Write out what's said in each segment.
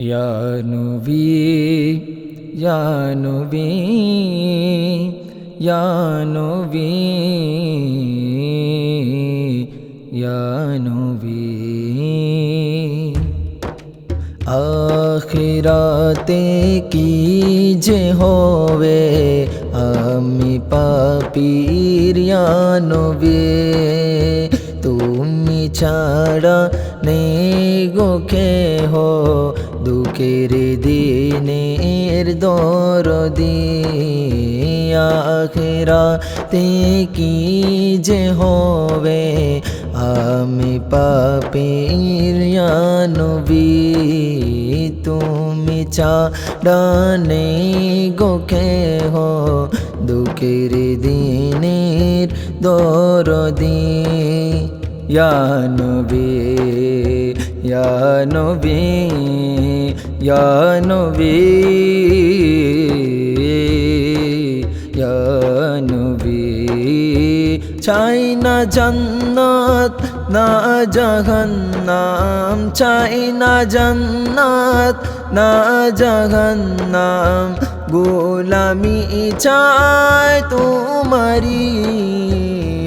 Ya Nabi, Ya Nabi. আখিরাতে কি যে হবে আমি পাপির ইয়া নবী তুমি ছাড়া নেই গো হো দুঃখের দিনের দরদি আখেরাতে কি যে হবে? আমি পাপির নবী তুমি ছাড়া নেই গো হো দুঃখের দিনের দরদি ইয়া নবী ইয়া নবী ইয়া নবী ইয়া নবী চাই না জান্নাত, না জাহান্নাম। চাই না জান্নাত, না জাহান্নাম। গোলামি চাই তোমারি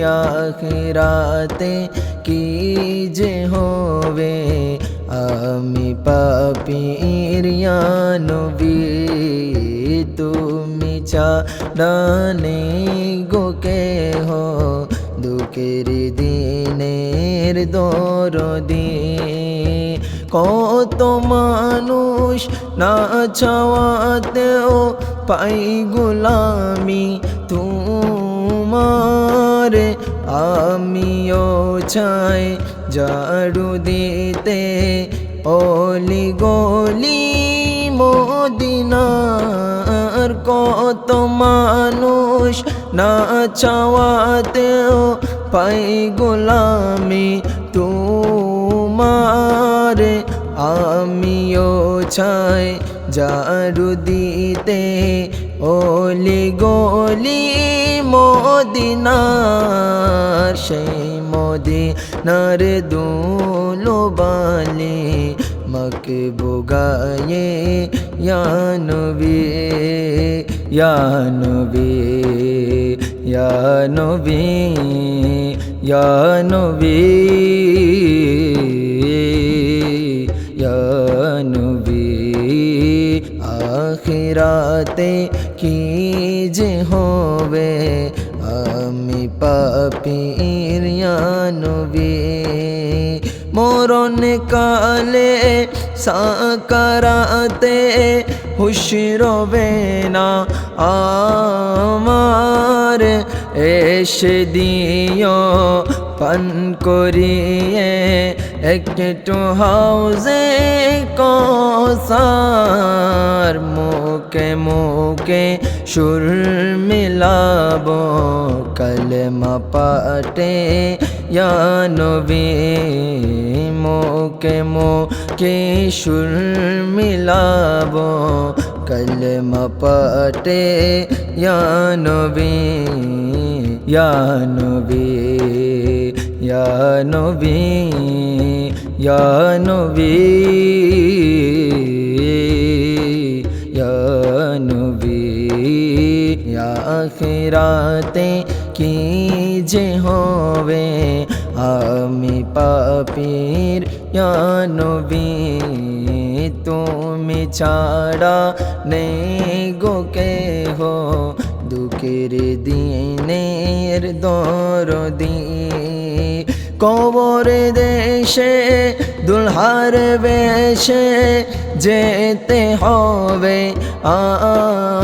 আখিরাতে। কি যে হবে? আমি পাপির নবী তুমি চাডানে গোকে হো দুঃখের দিনের দরদি, কত মানুষ না চাওয়াতেও পাই গোলামি, তোমার আমিও চাই জাড়ু দিতে অলি গলি মদিনার কত মানুষ না চাওয়াতেও পাই গোলামি তোমার। আমিও চাই জারু দিতে ওলি গলি মদিনার, সেই মদিনার দুলো বালি মকে বুগায়ে ইয়ানবি ইয়ানবি ইয়ানবি ইয়ানবি ইয়ানবি আখিরাতে কি যে হবে? আমি পাপির ইয়ানবি মরণ কালে সাকারাতে হুশ রবে না আমার। এসে দিও পান করিয়ে একটু হাউজে কসার মুখে মুখে সুর মিলাব, কলমা পাটে নবী। মুখে মুখে সুর মিলাব, কলমা পাটে নবী। নবী নবী নবী নবী আখিরাতে কি যে হবে আমি পাপির নবী তুমি ছাড়া নেই গো হো দুঃখের দিনের দরদি। কবর দেশে দুলহার বেশে যেতে হবে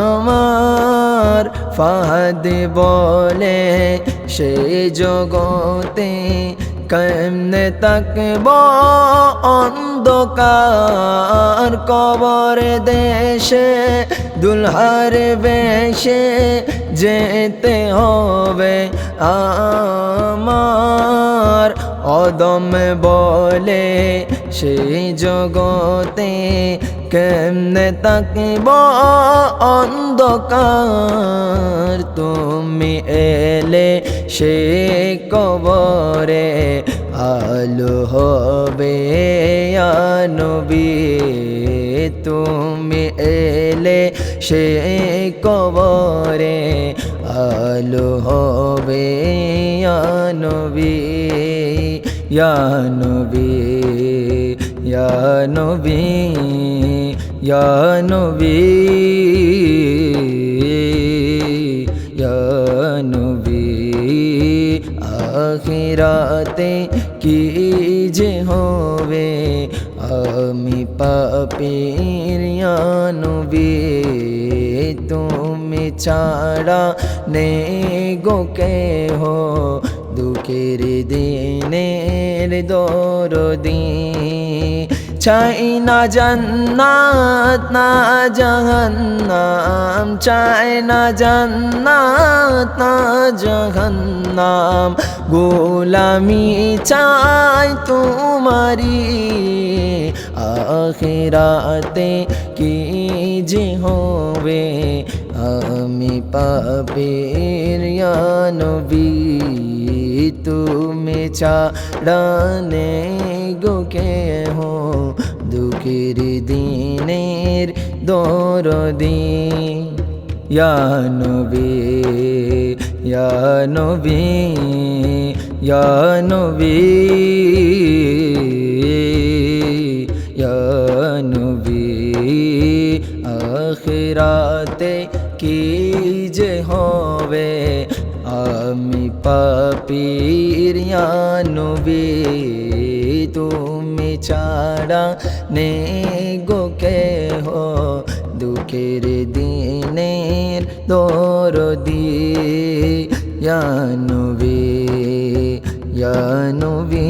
আমার। ফাহাদ বলে সে জগতে কেমনে তাকব? অন্ধকার কবর দেশে দুলহার বেশে যেতে হবে আমার। অদম বলে, সেই জগতে কেমনে তাকব? অন্ধকার তুমি এলে সে কবরে আলো হবে। নবী তুমি এলে সে কবরে আলো হবে। নবী নবী নবী নবী নবী আখিরাতে কি যে হবে আমি পাপির নবী তুমি ছাড়া নে গো কে হো দুঃখের দিনের দরদি। চাই না জান্নাত, না জাহান্নাম। চাই না জান্নাত, না জাহান্নাম। গোলামি চাই তোমারি আখিরাতে কি যে হবে? আমি পাপের নবী তুমি ছাড়ানে গো কে হো দুঃখের দিনের দরদি। নবী নবী নবী নবী। আখিরাতে কি তুমি ছাড়া নে গো কে হো দুঃখের দিনের দরদি নবী নবী নবী